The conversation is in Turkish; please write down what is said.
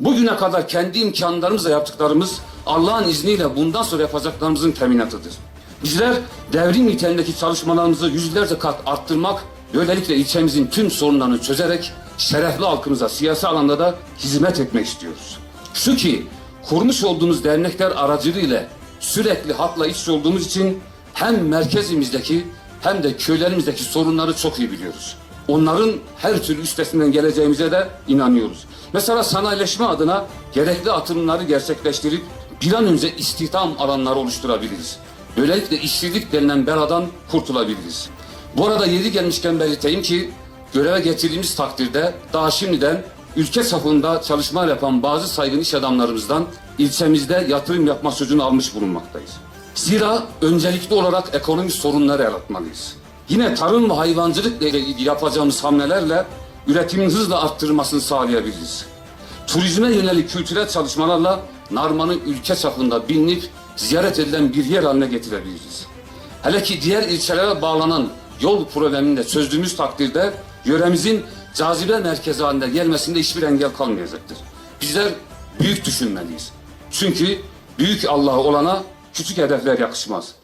Bugüne kadar kendi imkanlarımızla yaptıklarımız Allah'ın izniyle bundan sonra yapacaklarımızın teminatıdır. Bizler devrim niteliğindeki çalışmalarımızı yüzlerce kat arttırmak, böylelikle ilçemizin tüm sorunlarını çözerek şerefli halkımıza siyasi alanda da hizmet etmek istiyoruz. Şu ki kurmuş olduğumuz dernekler aracılığıyla sürekli halkla iç olduğumuz için hem merkezimizdeki hem de köylerimizdeki sorunları çok iyi biliyoruz. Onların her türlü üstesinden geleceğimize de inanıyoruz. Mesela sanayileşme adına gerekli atılımları gerçekleştirip bir an önce istihdam alanları oluşturabiliriz. Böylelikle işsizlik denilen beladan kurtulabiliriz. Bu arada yeri gelmişken belirteyim ki göreve getirdiğimiz takdirde daha şimdiden ülke safında çalışmalar yapan bazı saygın iş adamlarımızdan ilçemizde yatırım yapma sözünü almış bulunmaktayız. Zira öncelikli olarak ekonomik sorunları yaratmalıyız. Yine tarım ve hayvancılıkla ilgili yapacağımız hamlelerle üretimin hızla arttırılmasını sağlayabiliriz. Turizme yönelik kültürel çalışmalarla Narman'ı ülke çapında bilinip ziyaret edilen bir yer haline getirebiliriz. Hele ki diğer ilçelere bağlanan yol problemini de çözdüğümüz takdirde yöremizin cazibe merkezi haline gelmesinde hiçbir engel kalmayacaktır. Bizler büyük düşünmeliyiz. Çünkü büyük Allah olana küçük hedefler yakışmaz.